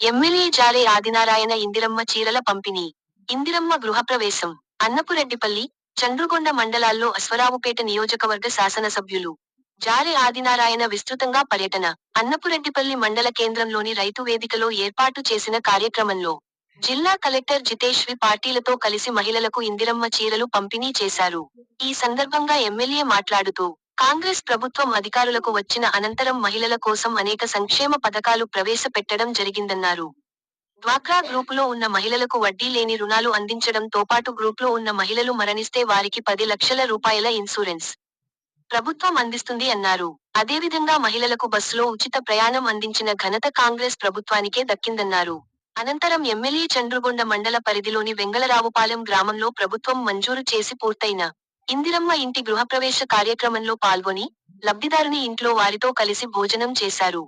MLA జాలే ఆదినారాయణ ఇందిరమ్మ చీరల పంపిణీ. ఇందిరమ్మ గృహప్రవేశం. అన్నపురెడ్డిపల్లి చండ్రుగొండ మండలాల్లో అశ్వరావుపేట నియోజకవర్గ శాసనసభ్యులు. జాలే ఆదినారాయణ విస్తృతంగా పర్యటన. అన్నపురెడ్డిపల్లి మండల కేంద్రంలోని రైతు వేదికలో ఏర్పాటు చేసిన కార్యక్రమంలో జిల్లా కలెక్టర్ జితేష్ వి పార్టీలతో కలిసి మహిళలకు ఇందిరమ్మ చీరలు పంపిణీ చేశారు. ఈ సందర్భంగా ఎమ్మెల్యే మాట్లాడుతూ కాంగ్రెస్ ప్రభుత్వం అధికారులకు వచ్చిన అనంతరం మహిళల కోసం అనేక సంక్షేమ పథకాలు ప్రవేశపెట్టడం జరిగిందన్నారు. డ్వాక్రా గ్రూపులో ఉన్న మహిళలకు వడ్డీ లేని రుణాలు అందించడంతో పాటు గ్రూప్లో ఉన్న మహిళలు మరణిస్తే వారికి పది లక్షల రూపాయల ఇన్సూరెన్స్ ప్రభుత్వం అందిస్తుంది అన్నారు. అదేవిధంగా మహిళలకు బస్సులో ఉచిత ప్రయాణం అందించిన ఘనత కాంగ్రెస్ ప్రభుత్వానికే దక్కిందన్నారు. అనంతరం ఎమ్మెల్యే చంద్రుగొండ మండల పరిధిలోని వెంగళరావుపాలెం గ్రామంలో ప్రభుత్వం మంజూరు చేసి పూర్తయిన ఇందిరమ్మ ఇంటి గృహప్రవేశ కార్యక్రమంలో పాల్గొని లబ్ధిదారుని ఇంట్లో వారితో కలిసి భోజనం చేశారు.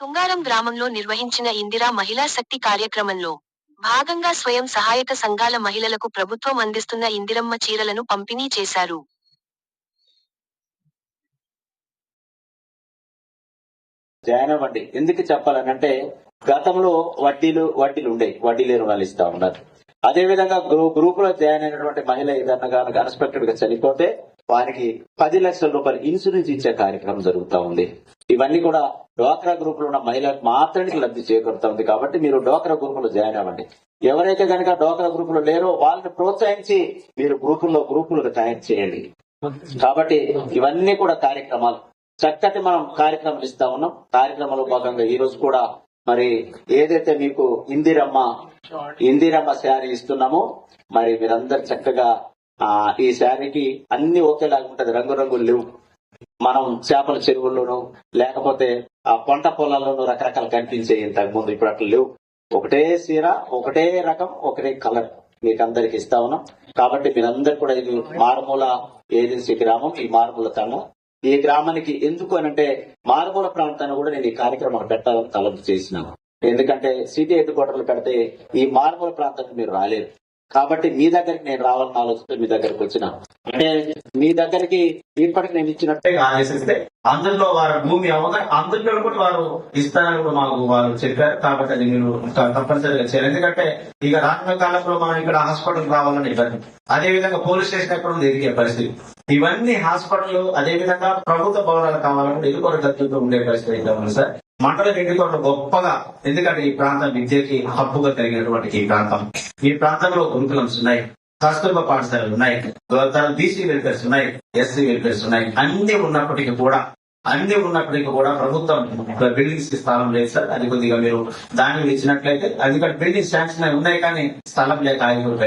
తుంగారం గ్రామంలో నిర్వహించిన ఇందిరా మహిళా శక్తి కార్యక్రమంలో భాగంగా స్వయం సహాయక సంఘాల మహిళలకు ప్రభుత్వం అందిస్తున్న ఇందిరమ్మ చీరలను పంపిణీ చేశారు. జాయిన్ అవ్వండి ఎందుకు చెప్పాలనంటే గతంలో వడ్డీలు వడ్డీలు ఉండే వడ్డీ రుణాలు ఇస్తా ఉన్నారు. అదే విధంగా గ్రూ గ్రూప్లో జాయిన్ అయినటువంటి మహిళ ఏదన్నా కనుక అన్ఎక్స్పెక్టెడ్గా చనిపోతే వారికి పది లక్షల రూపాయలు ఇన్సూరెన్స్ ఇచ్చే కార్యక్రమం జరుగుతూ ఉంది. ఇవన్నీ కూడా డోక్రా గ్రూప్లో ఉన్న మహిళలకు మాత్రానికి లబ్ధి చేకూరుతా ఉంది కాబట్టి మీరు డోక్రా గ్రూప్లో జాయిన్ అవ్వండి. ఎవరైతే కనుక డోక్రా గ్రూప్లో లేరో వాళ్ళని ప్రోత్సహించి మీరు గ్రూపుల్లో గ్రూపులు తయారు చేయండి. కాబట్టి ఇవన్నీ కూడా కార్యక్రమాలు. చక్కటి మనం కార్యక్రమాలు ఇస్తా ఉన్నాం. కార్యక్రమంలో భాగంగా ఈ రోజు కూడా మరి ఏదైతే మీకు ఇందిరమ్మ ఇందిరమ్మ శారీ ఇస్తున్నామో మరి మీరందరు చక్కగా ఆ ఈ శారీకి అన్ని ఒకేలాగా ఉంటది రంగురంగులు లేవు. మనం చేపల చెరువుల్లోనూ లేకపోతే ఆ పంట పొలాల్లోనూ రకరకాలు కనిపించే ఇంతకు ముందు ఇప్పుడు అట్లా లేవు. ఒకటే సీర ఒకటే రకం ఒకటే కలర్ మీకు అందరికి ఇస్తా ఉన్నాం. కాబట్టి మీరందరు కూడా ఇది మారుమూల ఏజెన్సీ గ్రామం ఈ మారుమూల తండం ఈ గ్రామానికి ఎందుకు అనంటే మారుమూల ప్రాంతాన్ని కూడా నేను ఈ కార్యక్రమం పెట్టాలని తలంపు చేసినాను. ఎందుకంటే సిటీ హెడ్ క్వార్టర్లు పెడితే ఈ మారుమూల ప్రాంతానికి మీరు రాలేరు. కాబట్టి మీ దగ్గరికి నేను రావాలని ఆలోచిస్తే మీ దగ్గరికి వచ్చిన. అంటే మీ దగ్గరికి ఇప్పటికి నేను ఇచ్చినట్టే ఆదేశిస్తే అందులో వారు భూమి అవగా అందులో కూడా వారు ఇస్తారని కూడా మాకు వారు చెప్పారు. కాబట్టి అది మీరు తప్పనిసరిగా చేయాలి. ఎందుకంటే ఇక రానున్న కాలంలో మనం ఇక్కడ హాస్పిటల్ రావాలని ఇబ్బంది అదే విధంగా పోలీస్ స్టేషన్ ఎక్కడ ఉంది? ఎదిగే పరిస్థితి. ఇవన్నీ హాస్పిటల్ అదే విధంగా ప్రభుత్వ భవనాలు కావాలంటే ఎదుగుర దత్తులతో ఉండే పరిస్థితి అయితే ఉంది సార్. మండల ఎన్నికలు గొప్పగా ఎందుకంటే ఈ ప్రాంతం విద్యకి హబ్బుగా కలిగినటువంటి ఈ ప్రాంతం. ఈ ప్రాంతంలో గురుకులమ్స్ ఉన్నాయి కస్తూర్బా పాఠశాలలు ఉన్నాయి బీసీ వెల్ఫేర్స్ ఉన్నాయి ఎస్సీ వెల్ఫేర్స్ ఉన్నాయి. అన్ని ఉన్నప్పటికీ కూడా అన్ని ఉన్నప్పటికీ కూడా ప్రభుత్వం బిల్డింగ్స్కి స్థలం లేదు సార్. అది కొద్దిగా మీరు దాన్ని ఇచ్చినట్లయితే అది బిల్డింగ్ శాంక్షన్ ఉన్నాయి కానీ స్థలం లేక ఆగిపోయి